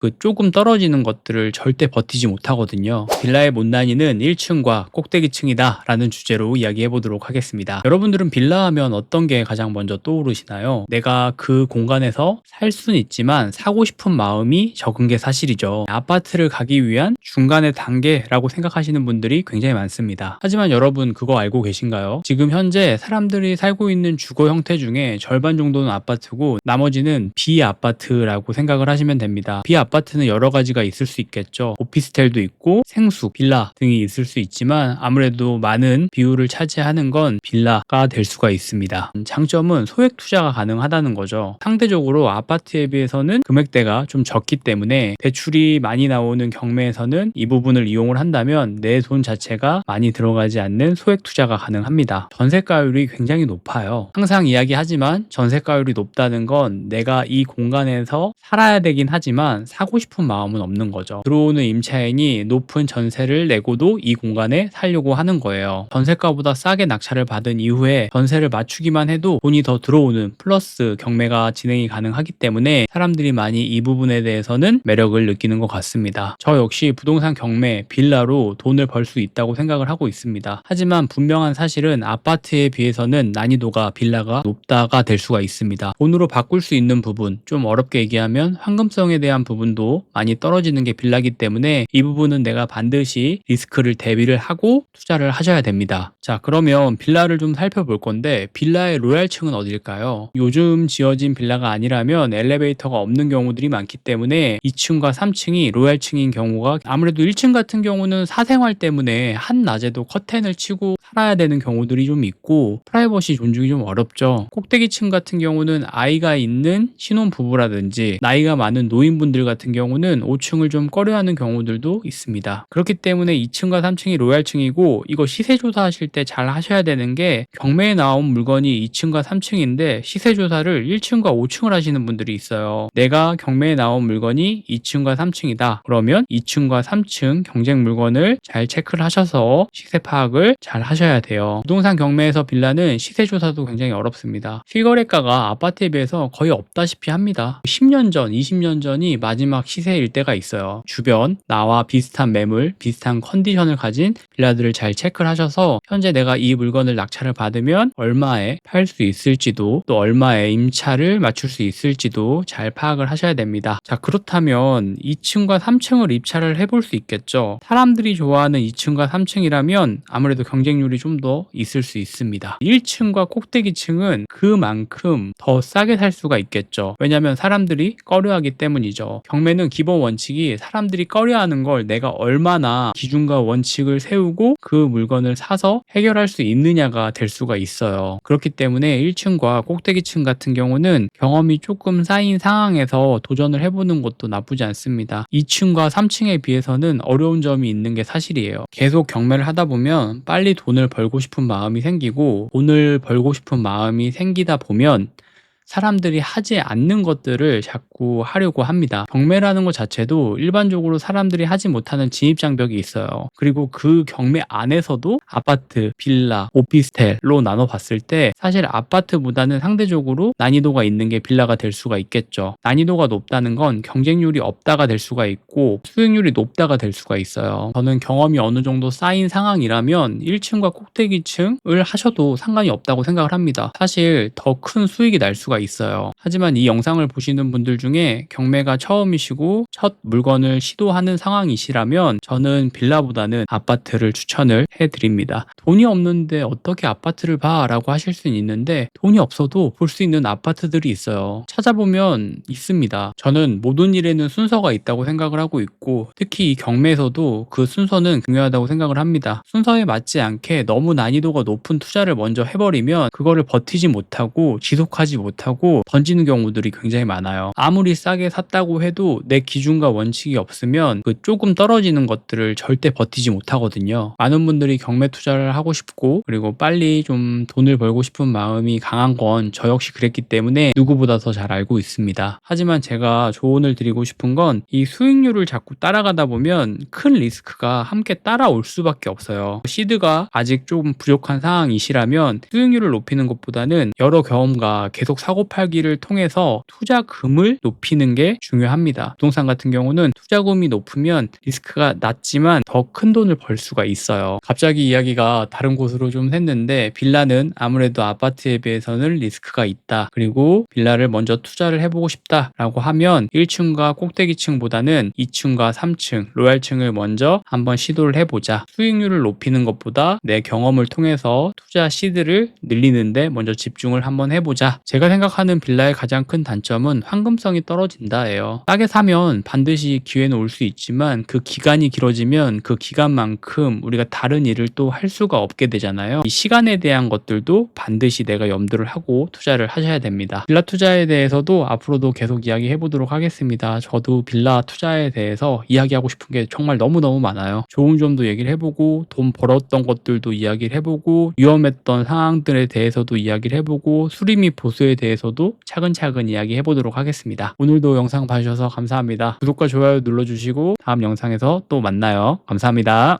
그 조금 떨어지는 것들을 절대 버티지 못하거든요. 빌라의 못난이는 1층과 꼭대기층이다 라는 주제로 이야기해 보도록 하겠습니다. 여러분들은 빌라 하면 어떤 게 가장 먼저 떠오르시나요? 내가 그 공간에서 살 수는 있지만 사고 싶은 마음이 적은 게 사실이죠. 아파트를 가기 위한 중간의 단계라고 생각하시는 분들이 굉장히 많습니다. 하지만 여러분 그거 알고 계신가요? 지금 현재 사람들이 살고 있는 주거 형태 중에 절반 정도는 아파트고 나머지는 비아파트라고 생각을 하시면 됩니다. 비아파트 는 여러 가지가 있을 수 있겠죠. 오피스텔도 있고 생수, 빌라 등이 있을 수 있지만 아무래도 많은 비율을 차지하는 건 빌라가 될 수가 있습니다. 장점은 소액 투자가 가능하다는 거죠. 상대적으로 아파트에 비해서는 금액대가 좀 적기 때문에 대출이 많이 나오는 경매에서는 이 부분을 이용을 한다면 내 돈 자체가 많이 들어가지 않는 소액 투자가 가능합니다. 전세가율이 굉장히 높아요. 항상 이야기하지만 전세가율이 높다는 건 내가 이 공간에서 살아야 되긴 하지만 사고 싶은 마음은 없는 거죠. 들어오는 임차인이 높은 전세를 내고도 이 공간에 살려고 하는 거예요. 전세가보다 싸게 낙찰을 받은 이후에 전세를 맞추기만 해도 돈이 더 들어오는 플러스 경매가 진행이 가능하기 때문에 사람들이 많이 이 부분에 대해서는 매력을 느끼는 것 같습니다. 저 역시 부동산 경매, 빌라로 돈을 벌 수 있다고 생각을 하고 있습니다. 하지만 분명한 사실은 아파트에 비해서는 난이도가 빌라가 높다가 될 수가 있습니다. 돈으로 바꿀 수 있는 부분, 좀 어렵게 얘기하면 황금성에 대한 부분 도 많이 떨어지는 게 빌라기 때문에 이 부분은 내가 반드시 리스크를 대비를 하고 투자를 하셔야 됩니다. 자, 그러면 빌라를 좀 살펴볼 건데 빌라의 로얄층은 어딜까요? 요즘 지어진 빌라가 아니라면 엘리베이터가 없는 경우들이 많기 때문에 2층과 3층이 로얄층인 경우가 아무래도 1층 같은 경우는 사생활 때문에 한낮에도 커튼을 치고 살아야 되는 경우들이 좀 있고 프라이버시 존중이 좀 어렵죠. 꼭대기층 같은 경우는 아이가 있는 신혼 부부라든지 나이가 많은 노인분들 같은 경우는 5층을 좀 꺼려하는 경우들도 있습니다. 그렇기 때문에 2층과 3층이 로얄층이고 이거 시세 조사하실 때 잘 하셔야 되는 게 경매에 나온 물건이 2층과 3층인데 시세 조사를 1층과 5층을 하시는 분들이 있어요. 내가 경매에 나온 물건이 2층과 3층이다. 그러면 2층과 3층 경쟁 물건을 잘 체크를 하셔서 시세 파악을 잘 하셔야 돼요. 부동산 경매에서 빌라는 시세 조사도 굉장히 어렵습니다. 실거래가가 아파트에 비해서 거의 없다시피 합니다. 10년 전, 20년 전이 마지 막 시세일 때가 있어요. 주변 나와 비슷한 매물, 비슷한 컨디션을 가진 빌라들을 잘 체크를 하셔서 현재 내가 이 물건을 낙찰을 받으면 얼마에 팔 수 있을지도 또 얼마에 임차를 맞출 수 있을지도 잘 파악을 하셔야 됩니다. 자, 그렇다면 2층과 3층을 입찰을 해볼 수 있겠죠. 사람들이 좋아하는 2층과 3층이라면 아무래도 경쟁률이 좀 더 있을 수 있습니다. 1층과 꼭대기층은 그만큼 더 싸게 살 수가 있겠죠. 왜냐하면 사람들이 꺼려하기 때문이죠. 경매는 기본 원칙이 사람들이 꺼려하는 걸 내가 얼마나 기준과 원칙을 세우고 그 물건을 사서 해결할 수 있느냐가 될 수가 있어요. 그렇기 때문에 1층과 꼭대기층 같은 경우는 경험이 조금 쌓인 상황에서 도전을 해보는 것도 나쁘지 않습니다. 2층과 3층에 비해서는 어려운 점이 있는 게 사실이에요. 계속 경매를 하다 보면 빨리 돈을 벌고 싶은 마음이 생기고 돈을 벌고 싶은 마음이 생기다 보면 사람들이 하지 않는 것들을 자꾸 하려고 합니다. 경매라는 것 자체도 일반적으로 사람들이 하지 못하는 진입장벽이 있어요. 그리고 그 경매 안에서도 아파트, 빌라, 오피스텔로 나눠 봤을 때 사실 아파트보다는 상대적으로 난이도가 있는 게 빌라가 될 수가 있겠죠. 난이도가 높다는 건 경쟁률이 없다가 될 수가 있고 수익률이 높다가 될 수가 있어요. 저는 경험이 어느 정도 쌓인 상황이라면 1층과 꼭대기층을 하셔도 상관이 없다고 생각을 합니다. 사실 더 큰 수익이 날 수가 있어요. 하지만 이 영상을 보시는 분들 중에 경매가 처음이시고 첫 물건을 시도하는 상황이시라면 저는 빌라보다는 아파트를 추천을 해드립니다. 돈이 없는데 어떻게 아파트를 봐? 라고 하실 수는 있는데 돈이 없어도 볼 수 있는 아파트들이 있어요. 찾아보면 있습니다. 저는 모든 일에는 순서가 있다고 생각을 하고 있고 특히 이 경매에서도 그 순서는 중요하다고 생각을 합니다. 순서에 맞지 않게 너무 난이도가 높은 투자를 먼저 해버리면 그거를 버티지 못하고 지속하지 못하고 던지는 경우들이 굉장히 많아요. 아무리 싸게 샀다고 해도 내 기준과 원칙이 없으면 그 조금 떨어지는 것들을 절대 버티지 못하거든요. 많은 분들이 경매 투자를 하고 싶고 그리고 빨리 좀 돈을 벌고 싶은 마음이 강한 건 저 역시 그랬기 때문에 누구보다 더 잘 알고 있습니다. 하지만 제가 조언을 드리고 싶은 건 이 수익률을 자꾸 따라가다 보면 큰 리스크가 함께 따라올 수밖에 없어요. 시드가 아직 좀 부족한 상황이시라면 수익률을 높이는 것보다는 여러 경험과 계속 사고 사고 팔기를 통해서 투자금을 높이는 게 중요합니다. 부동산 같은 경우는 투자금이 높으면 리스크가 낮지만 더 큰 돈을 벌 수가 있어요. 갑자기 이야기가 다른 곳으로 좀 샜는데 빌라는 아무래도 아파트에 비해서는 리스크가 있다. 그리고 빌라를 먼저 투자를 해보고 싶다라고 하면 1층과 꼭대기층보다는 2층과 3층, 로얄층을 먼저 한번 시도를 해보자. 수익률을 높이는 것보다 내 경험을 통해서 투자 시드를 늘리는데 먼저 집중을 한번 해보자. 제가 생각 하는 빌라의 가장 큰 단점은 황금성이 떨어진다예요. 싸게 사면 반드시 기회는 올 수 있지만 그 기간이 길어지면 그 기간만큼 우리가 다른 일을 또 할 수가 없게 되잖아요. 이 시간에 대한 것들도 반드시 내가 염두를 하고 투자를 하셔야 됩니다. 빌라 투자에 대해서도 앞으로도 계속 이야기해 보도록 하겠습니다. 저도 빌라 투자에 대해서 이야기하고 싶은 게 정말 너무너무 많아요. 좋은 점도 얘기를 해보고 돈 벌었던 것들도 이야기를 해보고 위험했던 상황들에 대해서도 이야기를 해보고 수리 및 보수에 대해서도 차근차근 이야기해 보도록 하겠습니다. 오늘도 영상 봐주셔서 감사합니다. 구독과 좋아요 눌러주시고 다음 영상에서 또 만나요. 감사합니다.